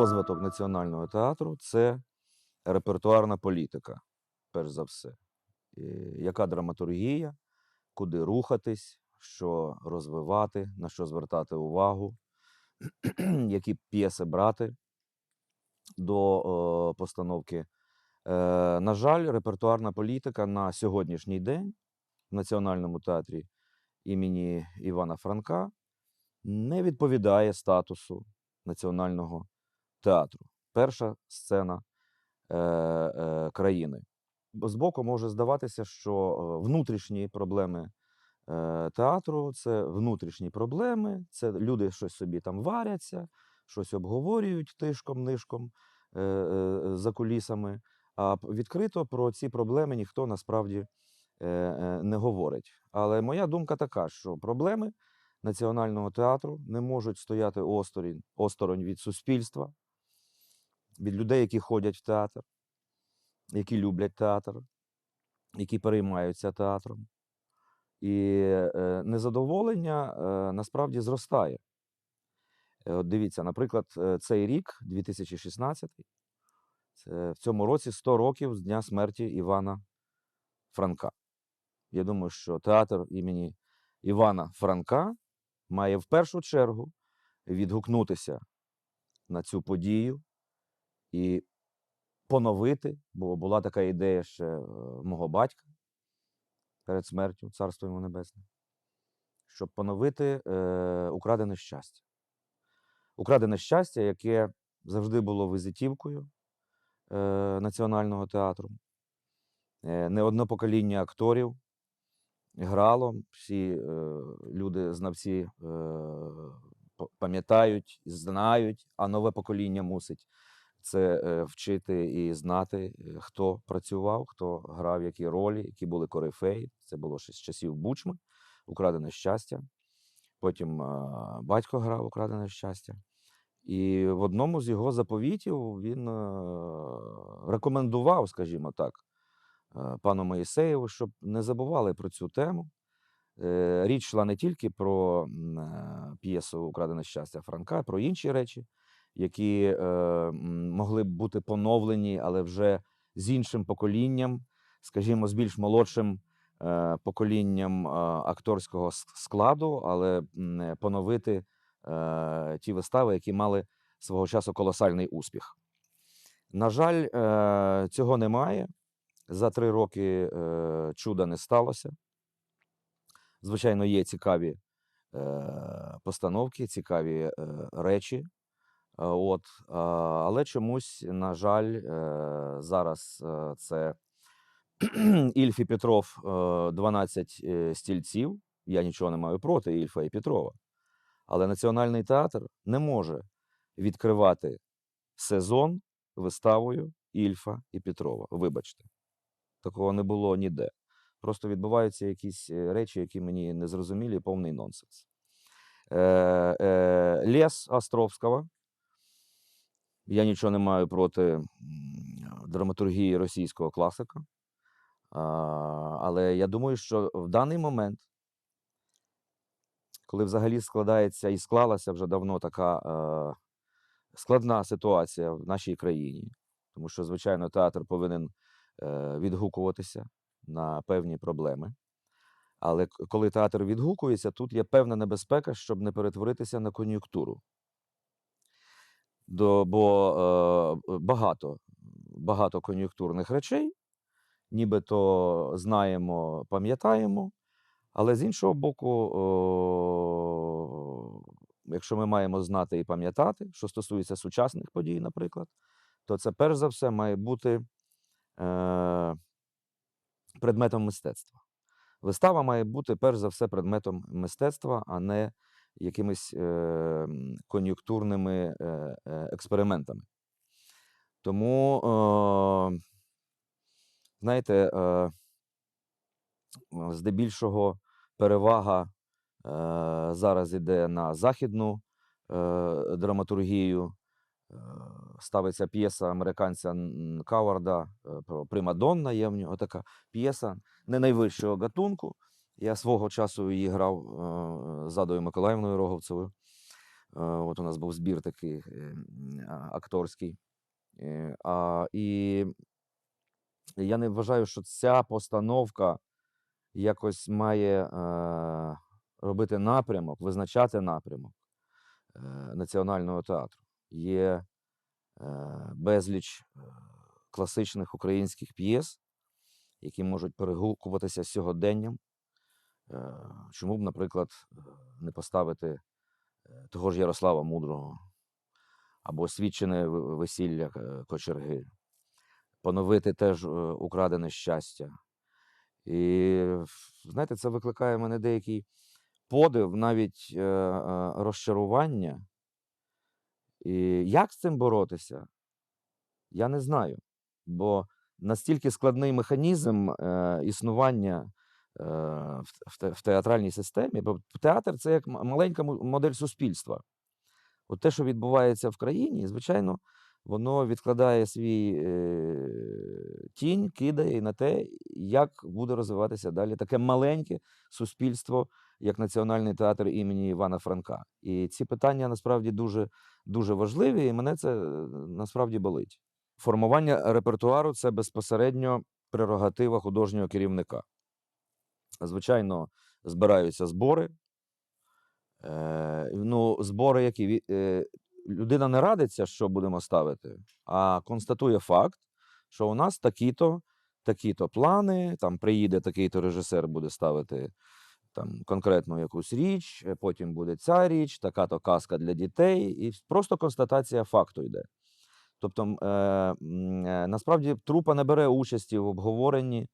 розвиток національного театру це репертуарна політика, перш за все. Яка драматургія, куди рухатись, що розвивати, на що звертати увагу, які п'єси брати до постановки. Е, на жаль, репертуарна політика на сьогоднішній день в Національному театрі імені Івана Франка не відповідає статусу національного театру. Перша сцена е, е, країни. Збоку може здаватися, що е, внутрішні проблеми е, театру це внутрішні проблеми, це люди щось собі там варяться, щось обговорюють тишком-нишком е, е, за кулісами. А відкрито про ці проблеми ніхто насправді е, е, не говорить. Але моя думка така, що проблеми національного театру не можуть стояти осторонь, осторонь від суспільства, від людей, які ходять в театр, які люблять театр, які переймаються театром. І е, незадоволення е, насправді зростає. Е, От дивіться, наприклад, е, цей рік, 2016, це в цьому році 100 років з дня смерті Івана Франка. Я думаю, що театр імені Івана Франка має в першу чергу відгукнутися на цю подію і поновити, бо була така ідея ще е, мого батька перед смертю, царство йому небесне, щоб поновити е, украдене щастя. Украдене щастя, яке завжди було визитівкою е, національного театру. Е, не одне покоління акторів грало, всі е, люди, знавці е, пам'ятають, знають, а нове покоління мусить це е, вчити і знати, е, хто працював, хто грав які ролі, які були корифеї. Це було ще з часів Бучми, Украдене щастя. Потім батько грав Украдене щастя. І в одному з його заповітів він е, рекомендував, скажімо так, пану Моїсеєву, щоб не забували про цю тему. Річ йшла не тільки про п'єсу Украдене щастя Франка, про інші речі, які е, могли б бути поновлені, але вже з іншим поколінням, скажімо, з більш молодшим е, поколінням е, акторського складу, але поновити е, ті вистави, які мали свого часу колосальний успіх. На жаль, е, цього немає. За три роки е, чуда не сталося. Звичайно, є цікаві е, постановки, цікаві е, речі. Е, От, але чомусь, на жаль, е, зараз е, це Ільф і Петров е, 12 е, стільців. Я нічого не маю проти Ільфа і Петрова. Але Національний театр не може відкривати сезон виставою Ільфа і Петрова. Вибачте, такого не було ніде. Просто відбуваються якісь е, речі, які мені не зрозумілі, повний нонсенс. Е, е, Лес Островського. Я нічого не маю проти драматургії російського класика. Але я думаю, що в даний момент, коли взагалі складається і склалася вже давно така е, складна ситуація в нашій країні, тому що, звичайно, театр повинен е, відгукуватися на певні проблеми. Але коли театр відгукується, тут є певна небезпека, щоб не перетворитися на кон'юнктуру. До, бо е, багато, багато кон'юнктурних речей, нібито знаємо, пам'ятаємо, але з іншого боку, о, якщо ми маємо знати і пам'ятати, що стосується сучасних подій, наприклад, то це перш за все має бути е, предметом мистецтва. Вистава має бути перш за все предметом мистецтва, а не якимись е, кон'юнктурними е, е, експериментами. Тому, е, знаєте, е, здебільшого перевага е, зараз іде на західну е, драматургію. Е, Ставиться п'єса американця Каварда е, про Примадонна. Є в нього така п'єса не найвищого гатунку. Я свого часу її грав е, з Адою Миколаївною Роговцевою. От у нас був збір такий е, акторський. Е, А, і я не вважаю, що ця постановка якось має е, робити напрямок, визначати напрямок е, національного театру. Є е, безліч е, класичних українських п'єс, які можуть перегукуватися сьогоденням. Е, Чому б, наприклад, е, не поставити е, того ж Ярослава Мудрого або свідчене весілля кочерги, поновити теж украдене щастя. І знаєте, це викликає мене деякий подив, навіть розчарування. І як з цим боротися? Я не знаю. Бо настільки складний механізм існування в, в, театральній системі, бо театр це як маленька модель суспільства. От те, що відбувається в країні, звичайно, воно відкладає свій е, тінь, кидає на те, як буде розвиватися далі таке маленьке суспільство, як Національний театр імені Івана Франка. І ці питання насправді дуже, дуже важливі, і мене це е, насправді болить. Формування репертуару це безпосередньо прерогатива художнього керівника. Звичайно, збираються збори. Е, ну, збори, які е, людина не радиться, що будемо ставити, а констатує факт, що у нас такі-то, такі-то плани, там приїде такий-то режисер, буде ставити там конкретну якусь річ, потім буде ця річ, така-то казка для дітей, і просто констатація факту йде. Тобто, е, е, насправді трупа не бере участі в обговоренні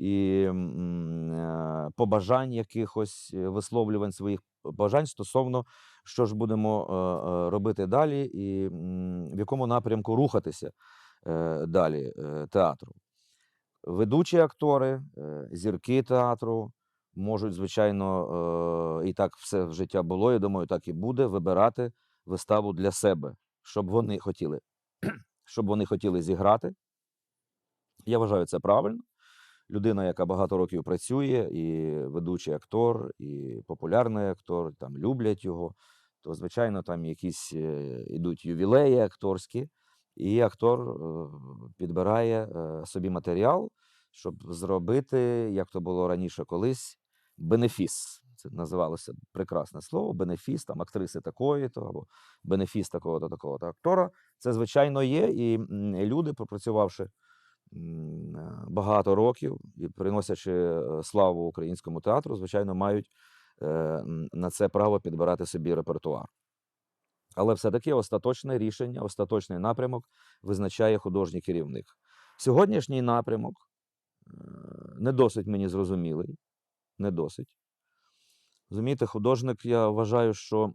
і е, побажань якихось е, висловлювань своїх бажань стосовно, що ж будемо е, робити далі, і в якому напрямку рухатися далі театру. Ведучі актори, зірки театру можуть, звичайно, і так все в життя було, я думаю, так і буде, вибирати виставу для себе, щоб вони хотіли, щоб вони хотіли зіграти. Я вважаю це правильно. Людина, яка багато років працює, і ведучий актор, і популярний актор, там люблять його, то, звичайно, там якісь е, ідуть ювілеї акторські, і актор е, підбирає е, собі матеріал, щоб зробити, як то було раніше колись, бенефіс. Це називалося прекрасне слово, бенефіс, там актриси такої-то, або бенефіс такого-то, такого-то актора. Це, звичайно, є, і люди, пропрацювавши е, багато років і приносячи е, славу українському театру, звичайно, мають е, на це право підбирати собі репертуар. Але все-таки остаточне рішення, остаточний напрямок визначає художній керівник. Сьогоднішній напрямок е, не досить мені зрозумілий, не досить. Розумієте, художник, я вважаю, що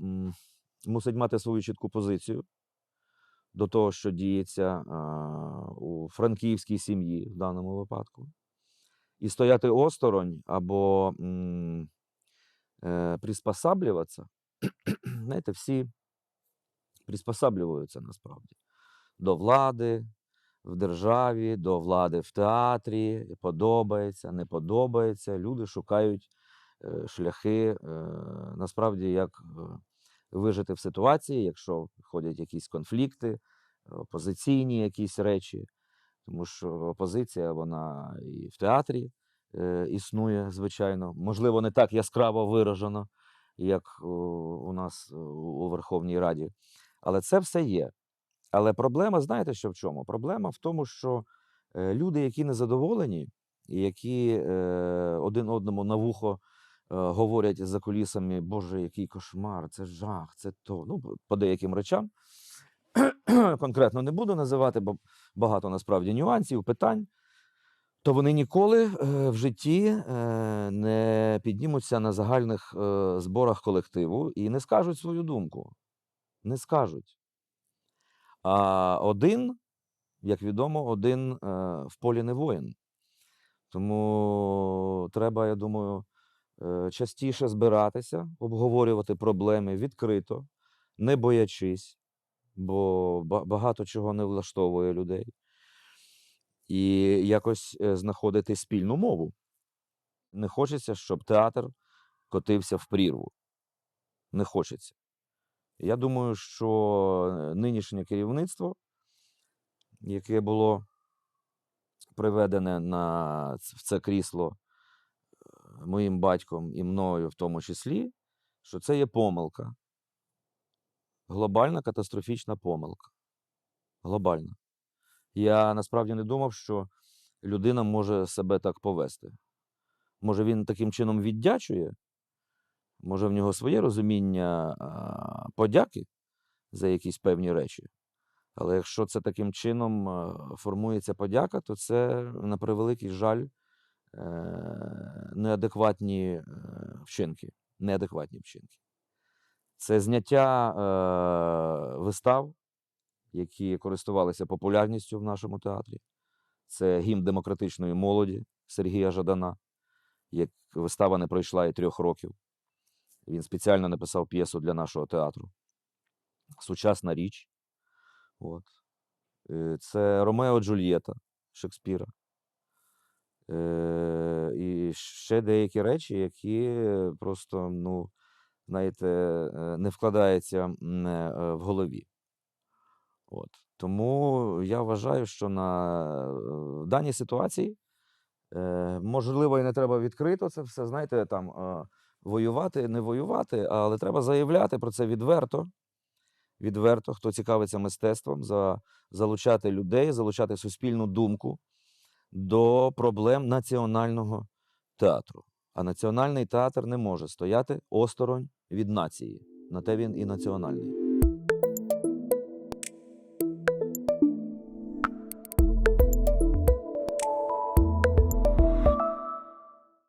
мусить мати свою чітку позицію до того, що діється у франківській сім'ї в даному випадку, і стояти осторонь або е, приспосаблюватися. Знаєте, всі приспосаблюються насправді до влади в державі, до влади в театрі, подобається, не подобається. Люди шукають е, шляхи, е, насправді, як е, вижити в ситуації, якщо ходять якісь конфлікти, опозиційні якісь речі. Тому що опозиція, вона і в театрі е, існує, звичайно. Можливо, не так яскраво виражено, як у нас е, у Верховній Раді. Але це все є. Але проблема, знаєте, що в чому? Проблема в тому, що е, люди, які незадоволені, і які один одному на вухо говорять за кулісами, Боже, який кошмар, це жах, це то. Ну, по деяким речам. Конкретно не буду називати, бо багато насправді нюансів, питань. То вони ніколи е, в житті е, не піднімуться на загальних е, зборах колективу і не скажуть свою думку. Не скажуть. А один, як відомо, один в полі не воїн. Тому треба, я думаю, частіше збиратися, обговорювати проблеми відкрито, не боячись, бо багато чого не влаштовує людей. І якось е, знаходити спільну мову. Не хочеться, щоб театр котився в прірву. Не хочеться. Я думаю, що нинішнє керівництво, яке було приведене на в це крісло е, моїм батьком і мною в тому числі, що це є помилка. Глобальна катастрофічна помилка. Глобальна. Я насправді не думав, що людина може себе так повести. Може, він таким чином віддячує, може, в нього своє розуміння подяки за якісь певні речі. Але якщо це таким чином формується подяка, то це, на превеликий жаль, е, неадекватні е, вчинки. Неадекватні вчинки. Це зняття е, вистав, які користувалися популярністю в нашому театрі. Це гімн демократичної молоді Сергія Жадана. Як вистава не пройшла і трьох років. Він спеціально написав п'єсу для нашого театру. Сучасна річ. От. Е, Це Ромео Джульєта Шекспіра. Е, І ще деякі речі, які просто, ну, знаєте, е, не вкладаються м, е, в голові. От. Тому я вважаю, що на е, в даній ситуації е, можливо і не треба відкрито це все, знаєте, там е, воювати, не воювати, але треба заявляти про це відверто. Відверто, хто цікавиться мистецтвом, за, залучати людей, залучати суспільну думку до проблем національного театру. А національний театр не може стояти осторонь від нації. На те він і національний.